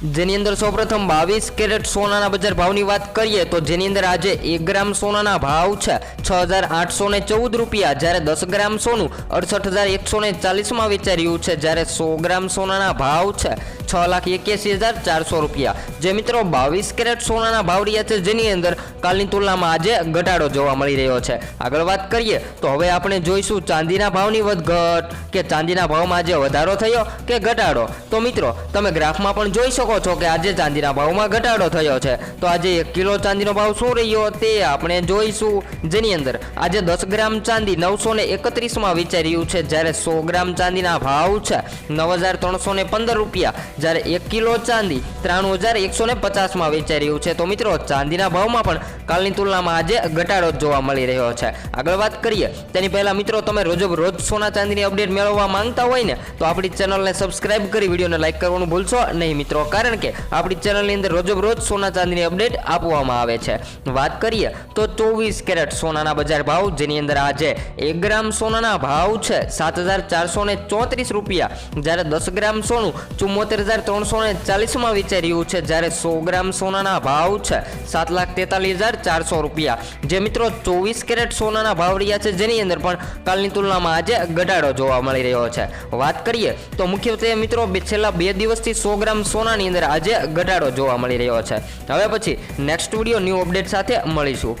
જેની અંદર સૌપ્રથમ બાવીસ કેરેટ સોનાના બજાર ભાવની વાત કરીએ તો જેની અંદર આજે એક ગ્રામ સોનાના ભાવ છે છ હજાર આઠસો ને ચૌદ રૂપિયા. જ્યારે દસ ગ્રામ સોનું અડસઠ હજાર એકસો ને ચાલીસમાં વેચાઈ છે. જ્યારે સો ગ્રામ સોનાના ભાવ છે છ લાખ એક્યાસી હજાર ચારસો રૂપિયા. જે મિત્રો બાવીસ કેરેટ સોનાના ભાવ રહ્યા છે જેની અંદર કાલની તુલનામાં આજે ઘટાડો જોવા મળી રહ્યો છે. આગળ વાત કરીએ તો હવે આપણે જોઈશું ચાંદીના ભાવની વધઘટ કે ચાંદીના ભાવમાં આજે વધારો થયો કે ઘટાડો. તો મિત્રો, તમે ગ્રાફમાં પણ જોઈ શકો છો કે આજે ચાંદીના ભાવમાં ઘટાડો થયો છે. તો આજે એક કિલો ચાંદીનો ભાવ શું રહ્યો તે આપણે જોઈશું. જેની અંદર આજે દસ ગ્રામ ચાંદી નવસો ને એકત્રીસમાં વિચાર્યું છે. જ્યારે સો ગ્રામ ચાંદીના ભાવ છે નવ હજાર ત્રણસો ને પંદર રૂપિયા. જ્યારે એક કિલો ચાંદી ત્રાણું હજાર એકસો ને પચાસમાં વિચાર્યું છે. તો મિત્રો, ચાંદીના ભાવમાં પણ કાલની તુલનામાં આજે ઘટાડો જોવા મળી રહ્યો છે. આગળ વાત કરીએ, તેની પહેલાં મિત્રો, તમે રોજ રોજ સોના ચાંદીની અપડેટ મેળવવા માંગતા હોય ને, તો આપણી ચેનલને સબસ્ક્રાઇબ કરી, વિડીયોને લાઇક કરવાનું ભૂલશો નહીં. મિત્રો કારણ કે આપણી ચેનલની અંદર રોજ રોજ સોના ચાંદીની અપડેટ આપવામાં આવે છે. વાત કરીએ તો ચોવીસ કેરેટ સોનાના બજાર ભાવ, જેની અંદર આજે એક ગ્રામ સોનાના ભાવ છે સાત હજાર ચારસો ને ચોત્રીસ રૂપિયા. જ્યારે દસ ગ્રામ સોનું ચુમ્મોતેર હજાર ત્રણસો ને ચાલીસમાં વેચાઈ રહ્યું છે, જ્યારે સો ગ્રામ સોનાના ભાવ છે સાત લાખ તેતાલીસ હજાર ચારસો રૂપિયા. જે મિત્રો ચોવીસ કેરેટ સોનાના ભાવ રહ્યા છે, જેની અંદર પણ કાલની તુલનામાં આજે ઘટાડો જોવા મળી રહ્યો છે. વાત કરીએ તો મુખ્યત્વે મિત્રો છેલ્લા બે દિવસથી સો ગ્રામ સોનાની અંદર આજે ઘટાડો જોવા મળી રહ્યો છે. હવે પછી નેક્સ્ટ વીડિયો ન્યૂ અપડેટ સાથે મળીશું.